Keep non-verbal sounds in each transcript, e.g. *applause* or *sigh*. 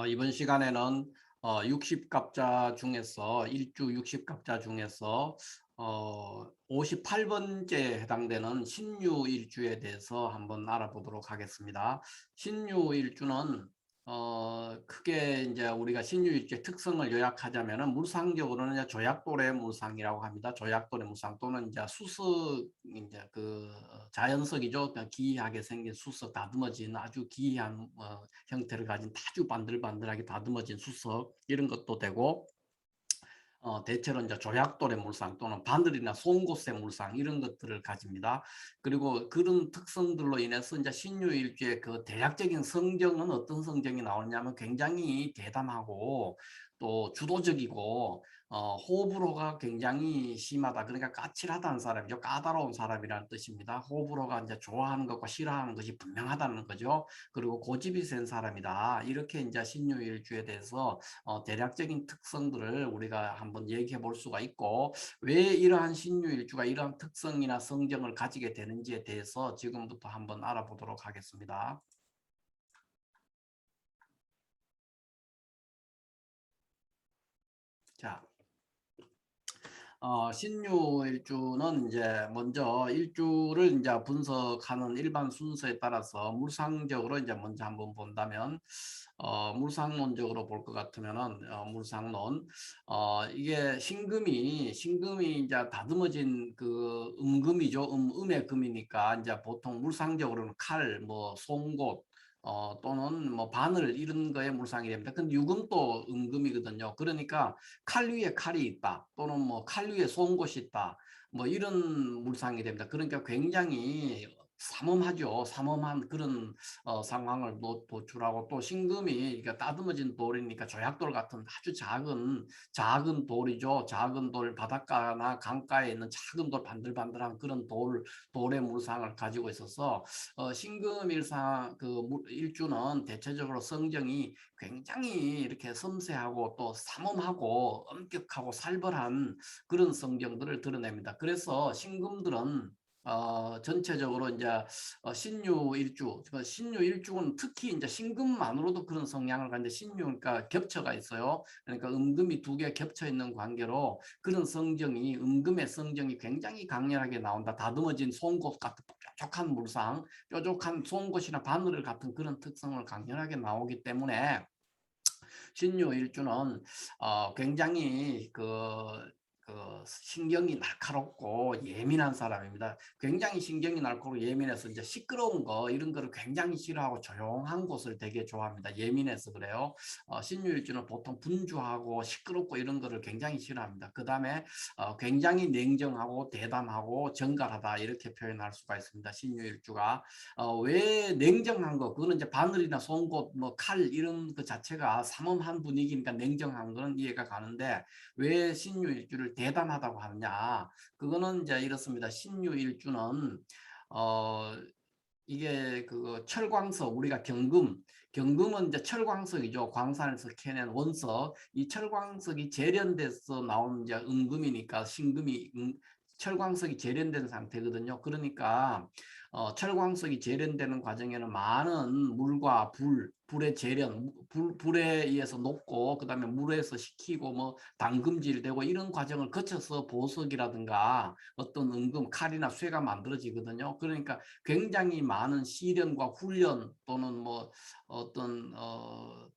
어, 이번 시간에는 어, 60갑자 중에서 일주 60갑자 중에서 어, 58번째 해당되는 신유일주에 대해서 한번 알아보도록 하겠습니다. 신유일주는 어, 크게 이제 우리가 신유일주의 특성을 요약하자면은 물상적으로는 이제 조약돌의 물상이라고 합니다. 조약돌의 물상 또는 이제 수석 이제 그 자연석이죠. 그냥 기이하게 생긴 수석 다듬어진 아주 기이한 어, 형태를 가진 아주 반들반들하게 다듬어진 수석 이런 것도 되고 어, 대체로 이제 조약돌의 물상 또는 바늘이나 송곳의 물상 이런 것들을 가집니다. 그리고 그런 특성들로 인해서 이제 신유일주의 그 대략적인 성정은 어떤 성정이 나오냐면 굉장히 대담하고 또 주도적이고 어, 호불호가 굉장히 심하다. 그러니까 까칠하다는 사람이죠. 까다로운 사람이라는 뜻입니다. 호불호가 이제 좋아하는 것과 싫어하는 것이 분명하다는 거죠. 그리고 고집이 센 사람이다. 이렇게 이제 신유일주에 대해서 어, 대략적인 특성들을 우리가 한번 얘기해 볼 수가 있고 왜 이러한 신유일주가 이러한 특성이나 성정을 가지게 되는지에 대해서 지금부터 한번 알아보도록 하겠습니다. 자, 어, 신유 일주는 이제 먼저 일주를 이제 분석하는 일반 순서에 따라서 물상적으로 이제 먼저 한번 본다면 어, 물상론적으로 볼 것 같으면은 어, 물상론. 어, 이게 신금이 신금이 이제 다듬어진 그 음금이죠. 음 음의 금이니까 이제 보통 물상적으로는 칼, 뭐 송곳 어, 또는 뭐 바늘 이런 거에 물상이 됩니다. 근데 유금도 은금이거든요. 그러니까 칼 위에 칼이 있다. 또는 뭐 칼 위에 송곳이 있다. 뭐 이런 물상이 됩니다. 그러니까 굉장히 삼엄하죠. 삼엄한 그런 어, 상황을 도, 도출하고 또 신금이 그러니까 따듬어진 돌이니까 조약돌 같은 아주 작은 작은 돌이죠. 작은 돌 바닷가나 강가에 있는 작은 돌 반들반들한 그런 돌 돌의 물상을 가지고 있어서 어, 신금 일상 그 일주는 대체적으로 성정이 굉장히 이렇게 섬세하고 또 삼엄하고 엄격하고 살벌한 그런 성정들을 드러냅니다. 그래서 신금들은 어, 전체적으로 이제 어, 신유 일주, 그 신유 일주는 특히 이제 신금만으로도 그런 성향을 갖는데 신유니까 그러니까 겹쳐가 있어요. 그러니까 음금이 두 개 겹쳐 있는 관계로 그런 성정이 음금의 성정이 굉장히 강렬하게 나온다. 다듬어진 송곳 같은 뾰족한 물상, 뾰족한 송곳이나 바늘 같은 그런 특성을 강렬하게 나오기 때문에 신유 일주는 어, 굉장히 그 그 신경이 날카롭고 예민한 사람입니다. 굉장히 신경이 날카롭고 예민해서 이제 시끄러운 거 이런 거를 굉장히 싫어하고 조용한 곳을 되게 좋아합니다. 예민해서 그래요. 어, 신유일주는 보통 분주하고 시끄럽고 이런 거를 굉장히 싫어합니다. 그 다음에 어, 굉장히 냉정하고 대담하고 정갈하다 이렇게 표현할 수가 있습니다. 신유일주가 어, 왜 냉정한 거 그거는 이제 바늘이나 송곳 뭐 칼 이런 그 자체가 삼엄한 분위기니까 냉정한 거는 이해가 가는데 왜 신유일주를 대담하다고 하느냐. 그거는 이제 이렇습니다. 신유일주는 어 이게 그 철광석 우리가 경금 경금은 이제 철광석이죠. 광산에서 캐낸 원석. 이 철광석이 재련돼서 나온 이제 은금이니까 신금이 음, 철광석이 재련된 상태거든요 그러니까 어, 철광석이 재련되는 과정에는 많은 물과 불, 불의 재련, 불, 불에 의해서 녹고 그 다음에 물에서 식히고 뭐 담금질되고 이런 과정을 거쳐서 보석이라든가 어떤 은금, 칼이나 쇠가 만들어지거든요. 그러니까 굉장히 많은 시련과 훈련 또는 뭐 어떤 어,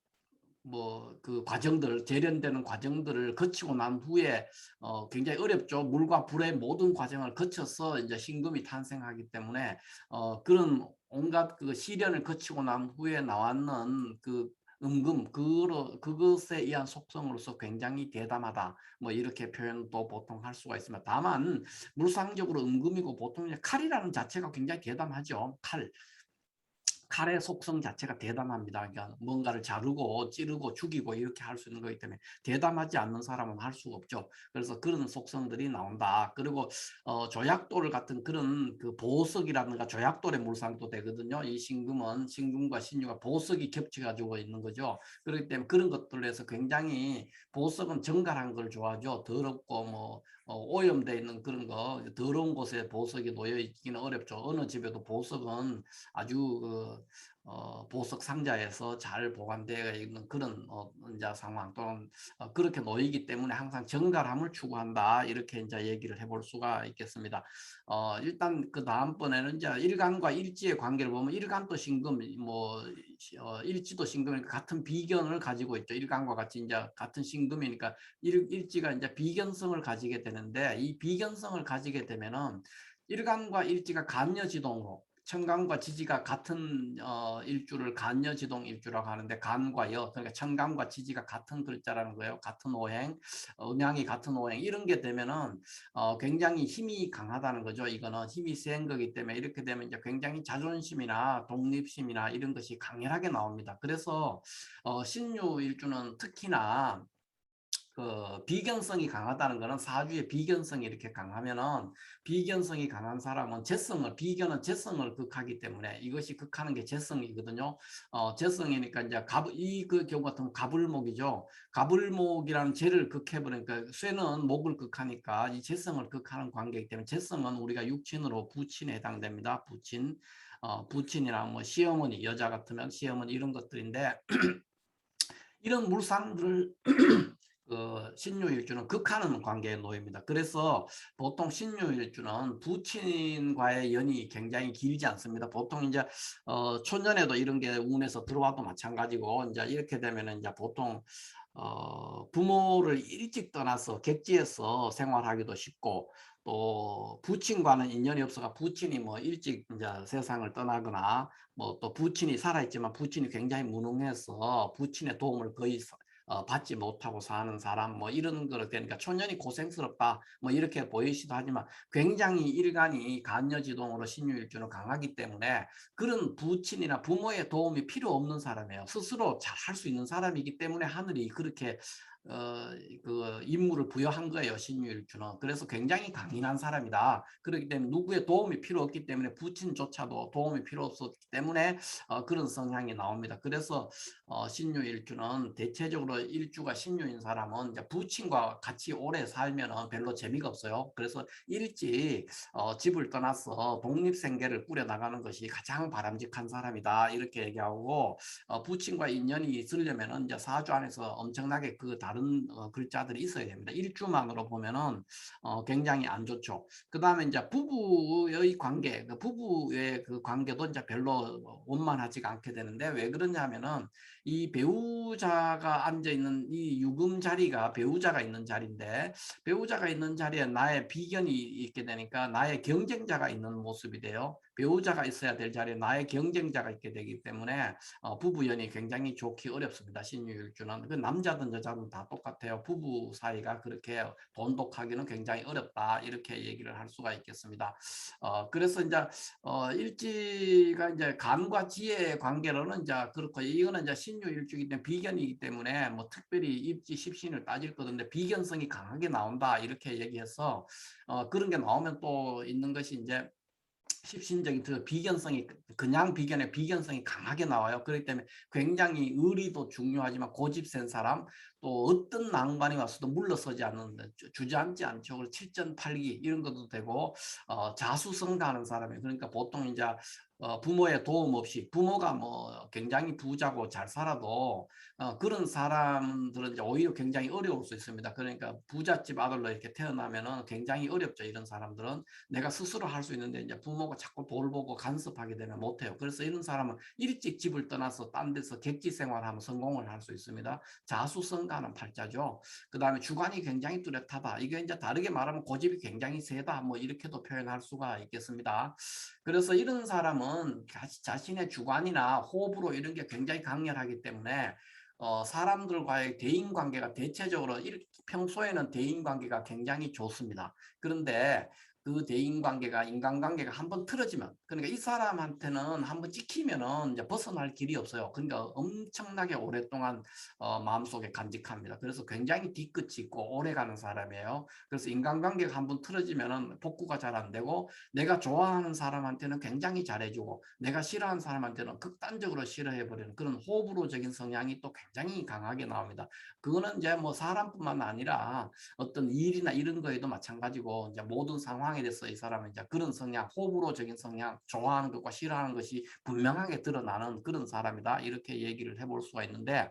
뭐 그 과정들 재련되는 과정들을 거치고 난 후에 어 굉장히 어렵죠. 물과 불의 모든 과정을 거쳐서 이제 신금이 탄생하기 때문에 어 그런 온갖 그 시련을 거치고 난 후에 나왔는 그 음금 그 그것에 의한 속성으로서 굉장히 대담하다. 뭐 이렇게 표현도 보통 할 수가 있습니다. 다만 물상적으로 음금이고 보통 칼이라는 자체가 굉장히 대담하죠. 칼 칼의 속성 자체가 대담합니다. 그러니까 뭔가를 자르고 찌르고 죽이고 이렇게 할 수 있는 거기 때문에 대담하지 않는 사람은 할 수가 없죠. 그래서 그런 속성들이 나온다. 그리고 어, 조약돌 같은 그런 그 보석이라든가 조약돌의 물상도 되거든요. 이 신금은 신금과 신유가 보석이 겹쳐가지고 있는 거죠. 그렇기 때문에 그런 것들로 해서 굉장히 보석은 정갈한 걸 좋아하죠. 더럽고 뭐 어, 오염되어 있는 그런 거 더러운 곳에 보석이 놓여 있기는 어렵죠. 어느 집에도 보석은 아주 그, 어, 보석 상자에서 잘 보관되어 있는 그런 어, 이제 상황 또는 어, 그렇게 놓이기 때문에 항상 정갈함을 추구한다 이렇게 이제 얘기를 해볼 수가 있겠습니다. 어, 일단 그 다음번에는 이제 일간과 일지의 관계를 보면 일간도 신금 뭐 어, 일지도 신금이니까 같은 비견을 가지고 있죠. 일간과 같이 이제 같은 신금이니까 일, 일지가 이제 비견성을 가지게 되는데 이 비견성을 가지게 되면은 일간과 일지가 간여지동으로 천간과 지지가 같은 어, 일주를 간여지동 일주라고 하는데 간과 여 그러니까 천간과 지지가 같은 글자라는 거예요. 같은 오행, 어, 음양이 같은 오행 이런 게 되면은 어, 굉장히 힘이 강하다는 거죠. 이거는 힘이 센 거기 때문에 이렇게 되면 이제 굉장히 자존심이나 독립심이나 이런 것이 강렬하게 나옵니다. 그래서 어, 신유 일주는 특히나 그 비견성이 강하다는 것은 사주의 비견성이 이렇게 강하면은 비견성이 강한 사람은 재성을 비견은 재성을 극하기 때문에 이것이 극하는 게 재성이거든요. 어 재성이니까 이제 이그 경우 같은 가불목이죠. 가불목이라는 재를 극해 버리니까 쇠는 목을 극하니까 이 재성을 극하는 관계이기 때문에 재성은 우리가 육친으로 부친에 해당됩니다. 부친 어 부친이랑 뭐 시어머니 여자 같으면 시어머니 이런 것들인데 *clears throat* 이런 물상들을 *clears throat* 그 신유일주는 극하는 관계에 놓입니다. 그래서 보통 신유일주는 부친과의 연이 굉장히 길지 않습니다. 보통 이제 어, 초년에도 이런 게 운에서 들어와도 마찬가지고 이제 이렇게 되면 이제 보통 어, 부모를 일찍 떠나서 객지에서 생활하기도 쉽고 또 부친과는 인연이 없어가 부친이 뭐 일찍 이제 세상을 떠나거나 뭐 또 부친이 살아있지만 부친이 굉장히 무능해서 부친의 도움을 거의 어, 받지 못하고 사는 사람 뭐 이런 거를 되니까 초년이 고생스럽다 뭐 이렇게 보이시도 하지만 굉장히 일간이 간여지동으로 신유일주는 강하기 때문에 그런 부친이나 부모의 도움이 필요 없는 사람이에요. 스스로 잘 할 수 있는 사람이기 때문에 하늘이 그렇게 어, 그 임무를 부여한 거예요. 신유일주는. 그래서 굉장히 강인한 사람이다. 그렇기 때문에 누구의 도움이 필요 없기 때문에 부친조차도 도움이 필요 없었기 때문에 어, 그런 성향이 나옵니다. 그래서 어, 신유일주는 대체적으로 일주가 신유인 사람은 이제 부친과 같이 오래 살면 별로 재미가 없어요. 그래서 일찍 어, 집을 떠나서 독립생계를 꾸려나가는 것이 가장 바람직한 사람이다. 이렇게 얘기하고 어, 부친과 인연이 있으려면 이제 사주 안에서 엄청나게 그 다른 어, 글자들이 있어야 됩니다. 일주만으로 보면은 어, 굉장히 안 좋죠. 그 다음에 이제 부부의 관계, 그 부부의 그 관계도 이제 별로 원만하지가 않게 되는데 왜 그러냐면은 이 배우자가 앉아 있는 이 유금 자리가 배우자가 있는 자리인데 배우자가 있는 자리에 나의 비견이 있게 되니까 나의 경쟁자가 있는 모습이 돼요. 배우자가 있어야 될 자리에 나의 경쟁자가 있게 되기 때문에 어, 부부연이 굉장히 좋기 어렵습니다. 신유일주는 그 남자든 여자든 다 똑같아요. 부부 사이가 그렇게 돈독하기는 굉장히 어렵다 이렇게 얘기를 할 수가 있겠습니다. 어, 그래서 이제 어, 일지가 이제 감과 지혜의 관계로는 이제 그렇고 이거는 이제 신유일주기 때문에 비견이기 때문에 뭐 특별히 입지 십신을 따질 거던데 비견성이 강하게 나온다 이렇게 얘기해서 어, 그런 게 나오면 또 있는 것이 이제 십신적인 그 비견성이 그냥 비견의 비견성이 강하게 나와요. 그렇기 때문에 굉장히 의리도 중요하지만 고집 센 사람 또 어떤 난관이 왔어도 물러서지 않는데 주저앉지 않죠. 그리고 칠전팔기 이런 것도 되고 어, 자수성가하는 사람이 그러니까 보통 이제 어, 부모의 도움 없이 부모가 뭐 굉장히 부자고 잘 살아도 어, 그런 사람들은 이제 오히려 굉장히 어려울 수 있습니다. 그러니까 부잣집 아들로 이렇게 태어나면은 굉장히 어렵죠. 이런 사람들은 내가 스스로 할 수 있는데 이제 부모가 자꾸 볼 보고 간섭하게 되면 못해요. 그래서 이런 사람은 일찍 집을 떠나서 딴 데서 객지 생활하면 성공을 할 수 있습니다. 자수성가는 팔자죠. 그 다음에 주관이 굉장히 뚜렷하다. 이게 이제 다르게 말하면 고집이 굉장히 세다. 뭐 이렇게도 표현할 수가 있겠습니다. 그래서 이런 사람은 자신의 주관이나 호흡으로 이런 게 굉장히 강렬하기 때문에 어, 사람들과의 대인 관계가 대체적으로 평소에는 대인 관계가 굉장히 좋습니다. 그런데 그 대인 관계가 인간 관계가 한번 틀어지면 그러니까 이 사람한테는 한번 찍히면은 이제 벗어날 길이 없어요. 그러니까 엄청나게 오랫동안 어, 마음속에 간직합니다. 그래서 굉장히 뒤끝이 있고 오래 가는 사람이에요. 그래서 인간 관계가 한번 틀어지면은 복구가 잘 안 되고 내가 좋아하는 사람한테는 굉장히 잘해주고 내가 싫어하는 사람한테는 극단적으로 싫어해 버리는 그런 호불호적인 성향이 또 굉장히 강하게 나옵니다. 그거는 이제 뭐 사람뿐만 아니라 어떤 일이나 이런 거에도 마찬가지고 이제 모든 상황 상황에 대해서 이 사람은 이제 그런 성향, 호불호적인 성향, 좋아하는 것과 싫어하는 것이 분명하게 드러나는 그런 사람이다. 이렇게 얘기를 해볼 수가 있는데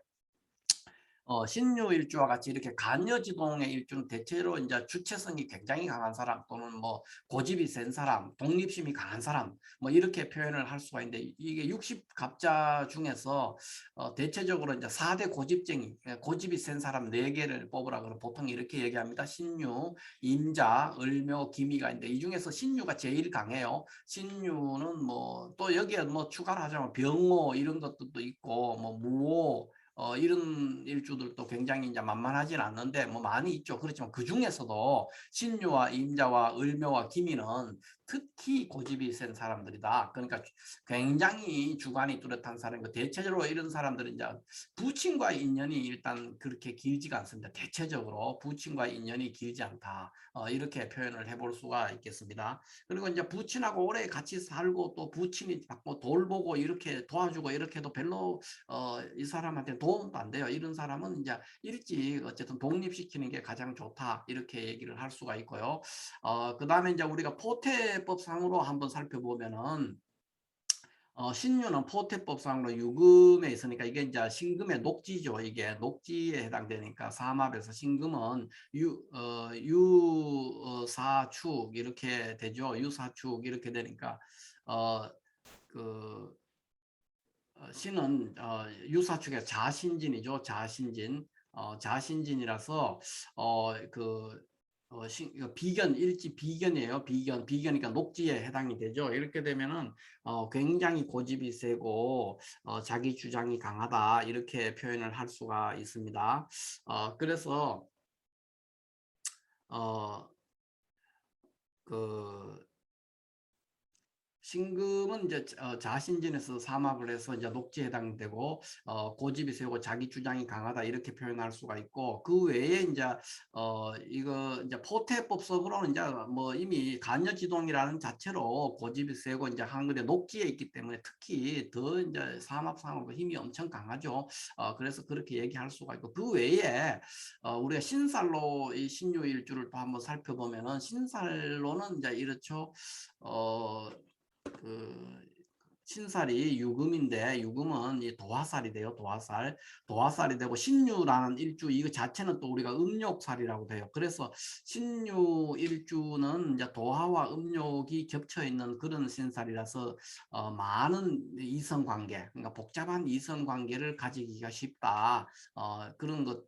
어, 신유 일주와 같이 이렇게 간여지동의 일주는 대체로 이제 주체성이 굉장히 강한 사람 또는 뭐 고집이 센 사람, 독립심이 강한 사람 뭐 이렇게 표현을 할 수가 있는데 이게 60갑자 중에서 어, 대체적으로 이제 4대 고집쟁이, 예, 고집이 센 사람 4개를 뽑으라 그러면 보통 이렇게 얘기합니다. 신유, 임자, 을묘, 기미가 있는데 이 중에서 신유가 제일 강해요. 신유는 뭐 또 여기에 뭐 추가로 하자면 병호 이런 것들도 있고 뭐 무호 어, 이런 일주들도 굉장히 이제 만만하진 않는데 뭐 많이 있죠. 그렇지만 그 중에서도 신유와 임자와 을묘와 기미는 특히 고집이 센 사람들이다. 그러니까 굉장히 주관이 뚜렷한 사람이고 대체적으로 이런 사람들은 이제 부친과 인연이 일단 그렇게 길지가 않습니다. 대체적으로 부친과 인연이 길지 않다. 어, 이렇게 표현을 해볼 수가 있겠습니다. 그리고 이제 부친하고 오래 같이 살고 또 부친이 자꾸 돌보고 이렇게 도와주고 이렇게 해도 별로 어, 이 사람한테 도움도 안 돼요. 이런 사람은 이제 일찍 어쨌든 독립시키는 게 가장 좋다. 이렇게 얘기를 할 수가 있고요. 어, 그 다음에 이제 우리가 포태 법상으로 한번 살펴보면은 어, 신유는 포태법상으로 유금에 있으니까 이게 이제 신금의 녹지죠. 이게 녹지에 해당되니까 삼합에서 신금은 유, 어, 유사축 이렇게 되죠. 유사축 이렇게 되니까 어, 그 어, 신은 어, 유사축의 자신진이죠. 자신진. 어, 자신진이라서 어, 그 어, 시, 비견 일지 비견이에요. 비견 비견이니까 녹지에 해당이 되죠. 이렇게 되면은 어, 굉장히 고집이 세고 어, 자기 주장이 강하다 이렇게 표현을 할 수가 있습니다. 어, 그래서 어, 그 신금은 이제 어, 자신진에서 삼합을 해서 이제 녹지에 해당되고 어, 고집이 세고 자기 주장이 강하다 이렇게 표현할 수가 있고 그 외에 이제 어 이거 이제 포태법석으로는 이제 뭐 이미 간여지동이라는 자체로 고집이 세고 이제 한글에 녹지에 있기 때문에 특히 더 이제 삼합 상으로 힘이 엄청 강하죠. 어 그래서 그렇게 얘기할 수가 있고 그 외에 어 우리가 신살로 이 신유일주를 또 한번 살펴보면은 신살로는 이제 이렇죠. 어 그 신살이 유금인데 유금은 이 도화살이 돼요. 도화살. 도화살이 되고 신유라는 일주 이거 자체는 또 우리가 음욕살이라고 돼요. 그래서 신유 일주는 이제 도화와 음욕이 겹쳐 있는 그런 신살이라서 어, 많은 이성 관계, 그러니까 복잡한 이성 관계를 가지기가 쉽다. 어, 그런 것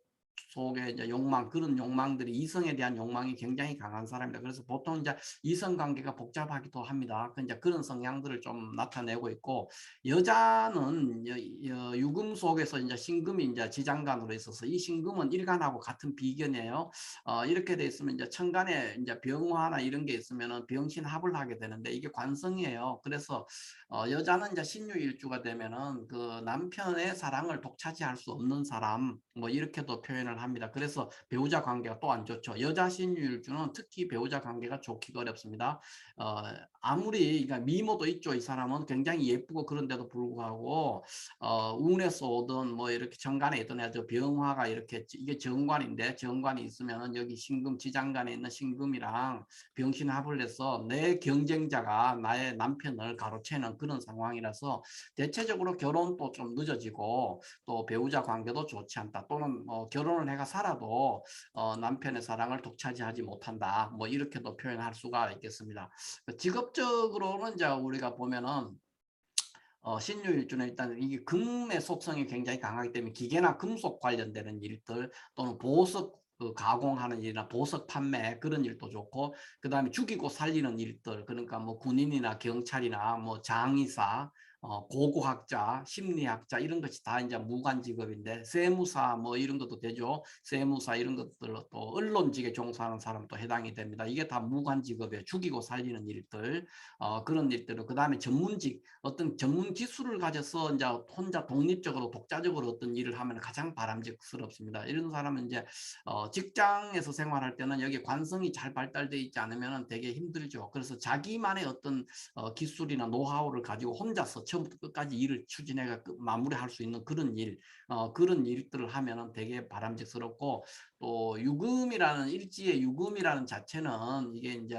속에 이제 욕망 그런 욕망들이 이성에 대한 욕망이 굉장히 강한 사람이다. 그래서 보통 이제 이성 관계가 복잡하기도 합니다. 그 이제 그런 성향들을 좀 나타내고 있고 여자는 유금 속에서 이제 신금이 이제 지장간으로 있어서 이 신금은 일간하고 같은 비견이에요. 어, 이렇게 돼 있으면 이제 천간에 이제 병화나 이런 게 있으면은 병신합을 하게 되는데 이게 관성이에요. 그래서 어, 여자는 이제 신유일주가 되면은 그 남편의 사랑을 독차지할 수 없는 사람 뭐 이렇게도 표현을 합니다. 그래서 배우자 관계가 또 안 좋죠. 여자 신유일주는 특히 배우자 관계가 좋기가 어렵습니다. 어, 아무리 그러니까 미모도 있죠. 이 사람은. 굉장히 예쁘고 그런데도 불구하고 어, 운에서 오든 뭐 이렇게 정관에 있던 애저 병화가 이렇게 이게 정관인데 정관이 있으면은 여기 신금 지장간에 있는 신금이랑 병신 합을 해서 내 경쟁자가 나의 남편을 가로채는 그런 상황이라서 대체적으로 결혼도 좀 늦어지고 또 배우자 관계도 좋지 않다. 또는 어, 결혼을 해가 살아도 어, 남편의 사랑을 독차지하지 못한다. 뭐 이렇게도 표현할 수가 있겠습니다. 직업 적으로는 이제 우리가 보면은 어, 신유일주는 일단 이게 금의 속성이 굉장히 강하기 때문에 기계나 금속 관련되는 일들 또는 보석 그 가공하는 일이나 보석 판매 그런 일도 좋고 그 다음에 죽이고 살리는 일들 그러니까 뭐 군인이나 경찰이나 뭐 장의사 어, 고고학자, 심리학자 이런 것이 다 이제 무관 직업인데 세무사 뭐 이런 것도 되죠. 세무사 이런 것들로 또 언론직에 종사하는 사람도 해당이 됩니다. 이게 다 무관 직업에 죽이고 살리는 일들 어, 그런 일들을 그 다음에 전문직 어떤 전문 기술을 가져서 이제 혼자 독립적으로 독자적으로 어떤 일을 하면 가장 바람직스럽습니다. 이런 사람은 이제 어, 직장에서 생활할 때는 여기 관성이 잘 발달되어 있지 않으면 되게 힘들죠. 그래서 자기만의 어떤 어, 기술이나 노하우를 가지고 혼자서 처음부터 끝까지 일을 추진해가 끝- 마무리할 수 있는 그런 일, 어, 그런 일들을 하면은 되게 바람직스럽고 또 유금이라는 일지의 유금이라는 자체는 이게 이제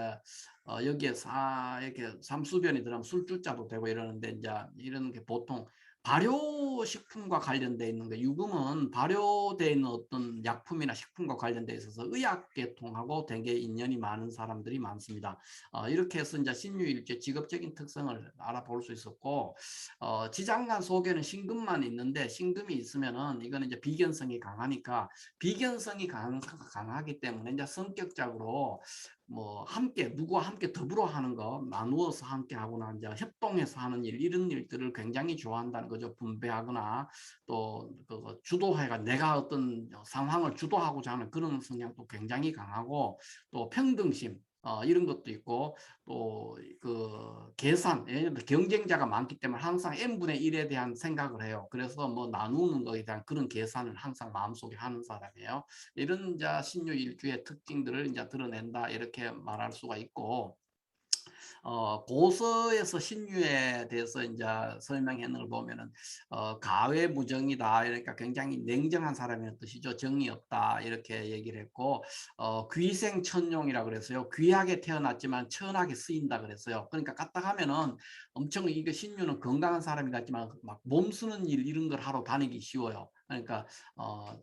어, 여기에 사 이렇게 삼수변이 들어가면 술주자도 되고 이러는데 이제 이런 게 보통 발효식품과 관련돼 있는 거 유금은 발효되어 있는 어떤 약품이나 식품과 관련돼 있어서 의학계통하고 되게 인연이 많은 사람들이 많습니다. 어, 이렇게 해서 이제 신유일제 직업적인 특성을 알아볼 수 있었고 어, 지장간 속에는 신금만 있는데 신금이 있으면은 이거는 이제 비견성이 강하니까 비견성이 강, 강하기 때문에 이제 성격적으로 뭐 함께 누구와 함께 더불어 하는 거 나누어서 함께 하거나 이제 협동해서 하는 일 이런 일들을 굉장히 좋아한다는 거죠. 분배하거나 또 그거 주도해가 내가 어떤 상황을 주도하고자 하는 그런 성향도 굉장히 강하고 또 평등심 어, 이런 것도 있고 또 그 계산 예를 들어 경쟁자가 많기 때문에 항상 n분의 1에 대한 생각을 해요. 그래서 뭐 나누는 거에 대한 그런 계산을 항상 마음속에 하는 사람이에요. 이런 자 신유 일주의 특징들을 이제 드러낸다 이렇게 말할 수가 있고 어, 고서에서 신유에 대해서 이제 설명하는 걸 보면은 어, 가외 무정이다 그러니까 굉장히 냉정한 사람이라는 뜻이죠. 정이 없다 이렇게 얘기를 했고 어, 귀생천용이라 그래서요. 귀하게 태어났지만 천하게 쓰인다 그랬어요. 그러니까 까딱하면은 엄청 이게 신유는 건강한 사람이 같지만 막 몸 쓰는 일 이런 걸 하러 다니기 쉬워요. 그러니까 어,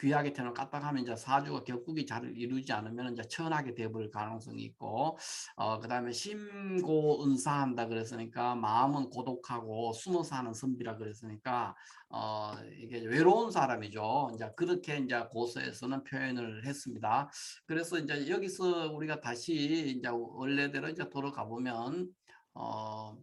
귀하게 태어나 까딱하면 이제 사주가 격국이 잘 이루지 않으면 이제 천하게 되버릴 가능성이 있고 어 그다음에 심고 은사한다 그랬으니까 마음은 고독하고 숨어 사는 선비라 그랬으니까 어 이게 외로운 사람이죠. 이제 그렇게 이제 고서에서는 표현을 했습니다. 그래서 이제 여기서 우리가 다시 이제 원래대로 이제 돌아가 보면 어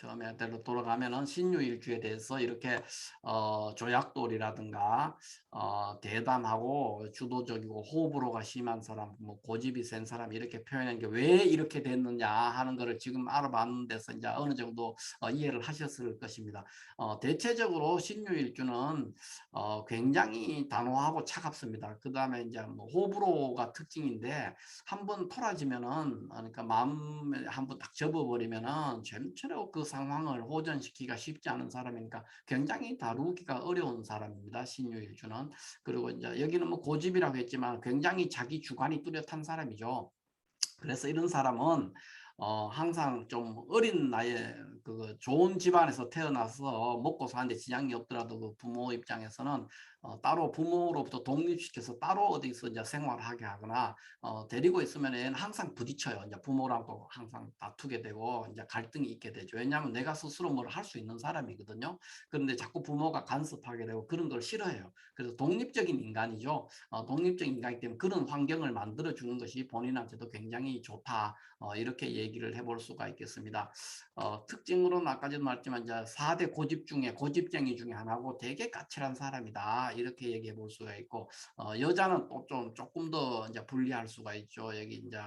처음에 대로 돌아가면은 신유일주에 대해서 이렇게 어, 조약돌이라든가 어, 대담하고 주도적이고 호불호가 심한 사람, 뭐 고집이 센 사람 이렇게 표현한 게 왜 이렇게 됐느냐 하는 거를 지금 알아봤는 데서 이제 어느 정도 어, 이해를 하셨을 것입니다. 어, 대체적으로 신유일주는 어, 굉장히 단호하고 차갑습니다. 그 다음에 이제 뭐 호불호가 특징인데 한 번 토라지면은 그러니까 마음에 한 번 딱 접어버리면은 전체로 그 상황을 호전시키기가 쉽지 않은 사람이니까 굉장히 다루기가 어려운 사람입니다. 신유일주는. 그리고 이제 여기는 뭐 고집이라고 했지만 굉장히 자기 주관이 뚜렷한 사람이죠. 그래서 이런 사람은 어, 항상 좀 어린 나이에 그 좋은 집안에서 태어나서 먹고 사는데 지장이 없더라도 그 부모 입장에서는 어, 따로 부모로부터 독립시켜서 따로 어디서 이제 생활을 하게 하거나 어, 데리고 있으면 얘는 항상 부딪혀요. 이제 부모랑도 항상 다투게 되고 이제 갈등이 있게 되죠. 왜냐하면 내가 스스로 뭘 할 수 있는 사람이거든요. 그런데 자꾸 부모가 간섭하게 되고 그런 걸 싫어해요. 그래서 독립적인 인간이죠. 어, 독립적인 인간이기 때문에 그런 환경을 만들어 주는 것이 본인한테도 굉장히 좋다. 어, 이렇게 얘기를 해볼 수가 있겠습니다. 어, 특징 으로는 아까 전도 말했지만 이제 4대 고집 중에 고집쟁이 중에 하나고 되게 까칠한 사람이다. 이렇게 얘기해 볼 수가 있고 어, 여자는 또 좀 조금 더 이제 분리할 수가 있죠. 여기 이제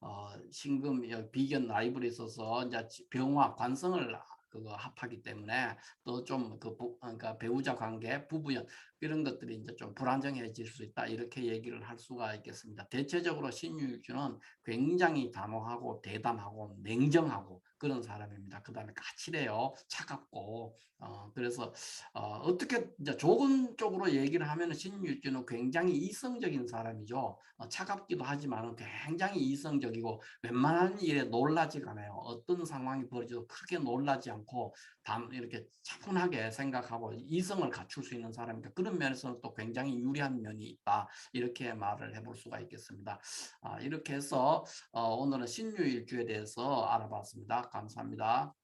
어, 신금 비견 라이브에 있어서 이제 병화 관성을 그거 합하기 때문에 또 좀 그 그러니까 배우자 관계 부부연 이런 것들이 이제 좀 불안정해질 수 있다 이렇게 얘기를 할 수가 있겠습니다. 대체적으로 신유일주는 굉장히 단호하고 대담하고 냉정하고 그런 사람입니다. 그 다음에 까칠해요. 차갑고 어, 그래서 어, 떻게 이제 좋은 쪽으로 얘기를 하면 신유일주는 굉장히 이성적인 사람이죠. 어, 차갑기도 하지만 굉장히 이성적이고 웬만한 일에 놀라지가 않아요. 어떤 상황이 벌어져도 크게 놀라지 않고 담 이렇게 차분하게 생각하고 이성을 갖출 수 있는 사람이니까 그런 면에서는 또 굉장히 유리한 면이 있다 이렇게 말을 해볼 수가 있겠습니다. 아, 이렇게 해서 어, 오늘은 신유일주에 대해서 알아봤습니다. 감사합니다.